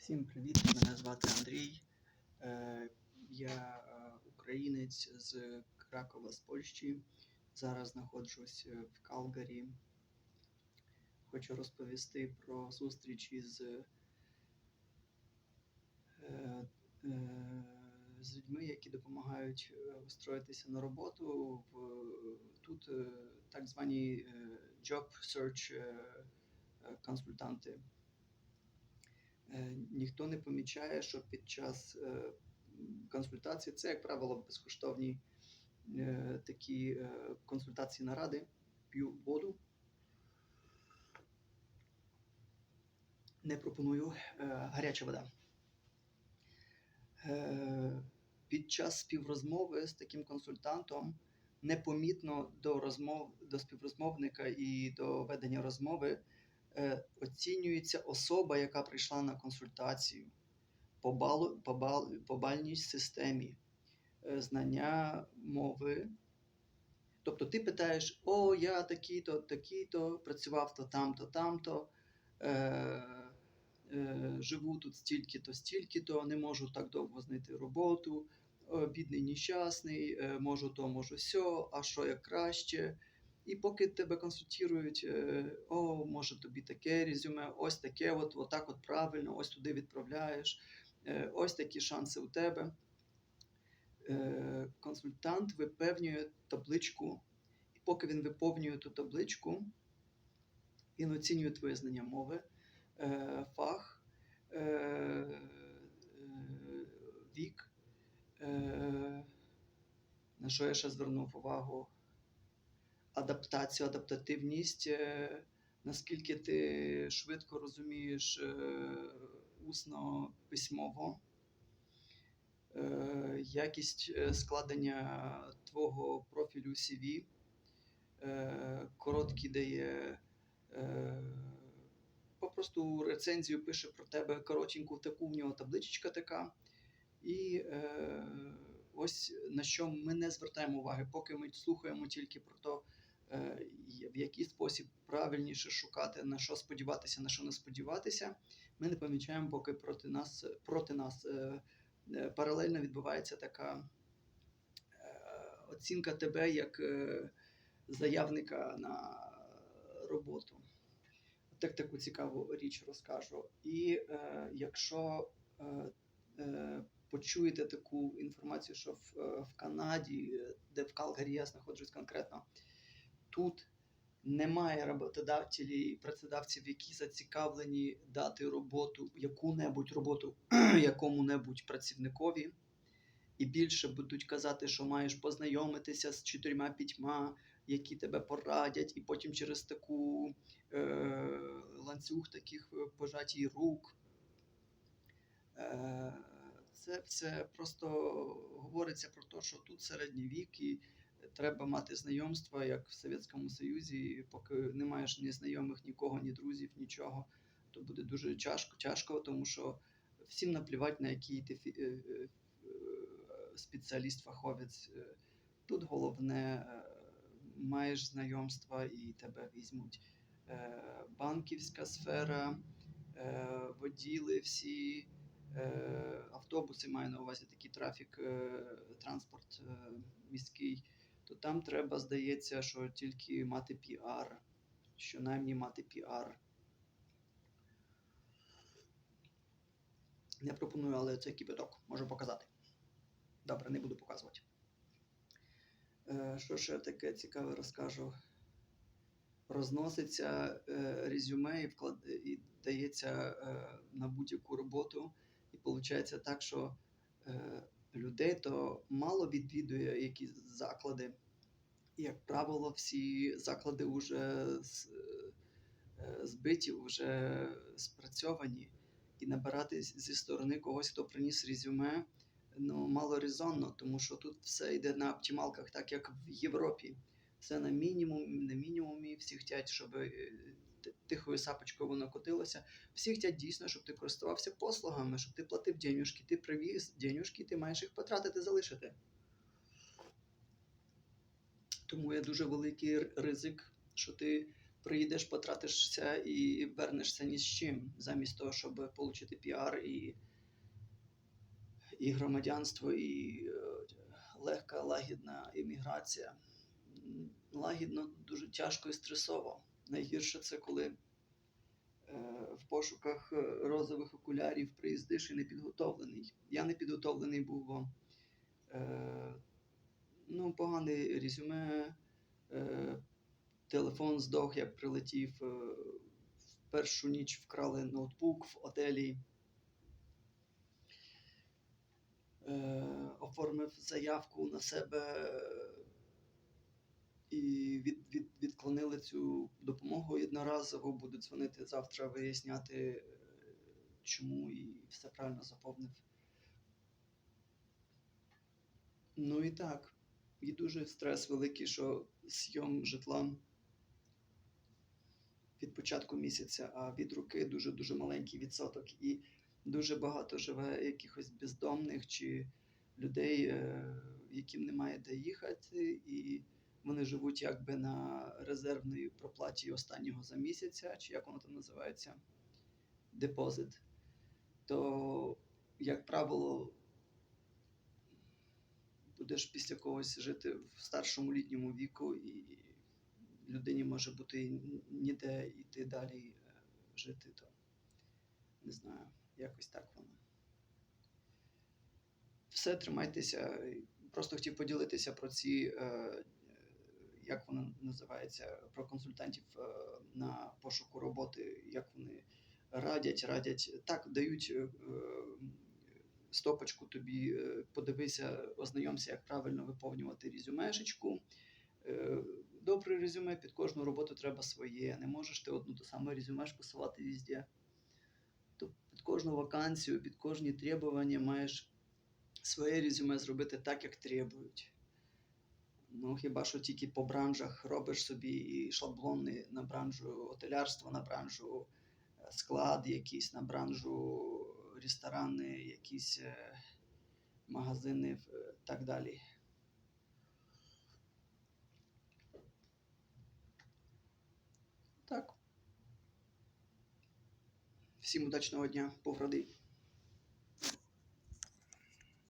Всім привіт! Мене звати Андрій. Е, Я е, українець з Кракова з Польщі. Зараз знаходжусь е, в Калгарі. Хочу розповісти про зустріч із з людьми, які допомагають устроїтися на роботу. Тут так звані job search консультанти. Е, ніхто не помічає, що під час е, консультації це, як правило, безкоштовні е, такі консультації наради, п'ю воду. Не пропоную гаряча вода. Під час співрозмови з таким консультантом непомітно до розмов до співрозмовника і до ведення розмови оцінюється особа, яка прийшла на консультацію по, балу, по, бал, по бальній системі, е, знання мови. Тобто ти питаєш, о, я такий-то, такий-то, працював то там-то, там-то, е, е, живу тут стільки-то, стільки-то, не можу так довго знайти роботу, о, бідний нещасний, е, можу то, можу сьо, а що як краще. І поки тебе консультують, е, о, може тобі таке резюме, ось таке, от, отак от правильно, ось туди відправляєш, е, ось такі шанси у тебе. Е, Консультант випевнює табличку, і поки він виповнює ту табличку, він оцінює твоє знання мови, фах, вік. На що я ще звернув увагу? Адаптацію, адаптативність, е, наскільки ти швидко розумієш е, усно письмово, е, якість складення твого профілю CV, короткий дає. Попросту рецензію пише про тебе коротеньку таку, в нього табличка така. І е, ось на що ми не звертаємо уваги, поки ми слухаємо тільки про те, в який спосіб правильніше шукати, на що сподіватися, на що не сподіватися. Ми не помічаємо, поки проти нас проти нас е, е, паралельно відбувається така е, оцінка тебе як е, заявника на роботу. Так таку цікаву річ розкажу. І е, якщо е, е, почуєте таку інформацію, що в, е, в Канаді, е, де в Калгарі я знаходжусь конкретно, тут немає роботодавців, і працедавців, які зацікавлені дати роботу, яку-небудь роботу якому-небудь працівникові, і більше будуть казати, що маєш познайомитися з чотирма-п'ятьма, які тебе порадять, і потім через таку е, ланцюг таких е, пожатій рук. Е, це все просто говориться про те, що тут середній вік і треба мати знайомства, як в Совєтському Союзі, і поки не маєш ні знайомих, нікого, ні друзів, нічого, то буде дуже тяжко, тяжко тому що всім наплівати, на який ти е, е, е, спеціаліст, фаховець. Тут головне, маєш знайомства і тебе візьмуть. Банківська сфера, воділи всі, автобуси маю на увазі такий трафік, транспорт міський, то там треба, здається, що тільки мати піар, щонаймniej мати піар. Не пропоную, але це кипяток, можу показати. Добре, не буду показувати. Е, Що ще таке цікаве розкажу? Розноситься е, резюме і, вклад... і дається е, на будь-яку роботу. І виходить так, що е, людей то мало відвідує якісь заклади. Як правило, всі заклади вже е, збиті, вже спрацьовані. І набирати зі сторони когось, хто приніс резюме, ну, мало резонно, тому що тут все йде на оптималках, так як в Європі. Все на мінімум, на мінімумі, всі хочуть, щоб е, тихою сапочкою воно котилося. Всі хочуть дійсно, щоб ти користувався послугами, щоб ти платив денюжки, ти привіз денюжки, ти маєш їх потратити, залишити. Тому є дуже великий ризик, що ти приїдеш, потратишся і вернешся ні з чим, замість того, щоб отримати піар і, і громадянство, і е, легка, лагідна імміграція. Лагідно, дуже тяжко і стресово. Найгірше це коли е, в пошуках е, розових окулярів приїздиш і не підготовлений. Я не підготовлений був, бо е, ну, погане резюме, телефон здох, як прилетів. В першу ніч вкрали ноутбук в отелі. Оформив заявку на себе і від, від, відклонили цю допомогу одноразово. Буду дзвонити завтра, виясняти, е, чому і все правильно заповнив. Ну і так. І дуже стрес великий, що зйом житла від початку місяця, а від руки дуже-дуже маленький відсоток. І дуже багато живе якихось бездомних чи людей, е, яким немає де їхати, і вони живуть якби на резервній проплаті останнього за місяця, чи як воно там називається, депозит. То, як правило, будеш після когось жити в старшому літньому віку, і людині може бути ніде йти далі е, жити, то не знаю, якось так воно. Все, тримайтеся. Просто хотів поділитися про ці, е, як воно називається, про консультантів е, на пошуку роботи, як вони радять, радять. Так, дають е, стопочку тобі, е, подивися, ознайомся, як правильно виповнювати резюмешечку. Добре резюме, під кожну роботу треба своє. Не можеш ти одну ту саму резюмеш посилати везде. То під кожну вакансію, під кожні требування маєш своє резюме зробити так, як требують. Ну, хіба що тільки по бранжах робиш собі шаблони на бранжу отелярства, на бранжу е, склад якийсь, на бранжу ресторани, якісь е, магазини, е, так далі. Так. Всім удачного дня, Бог радий.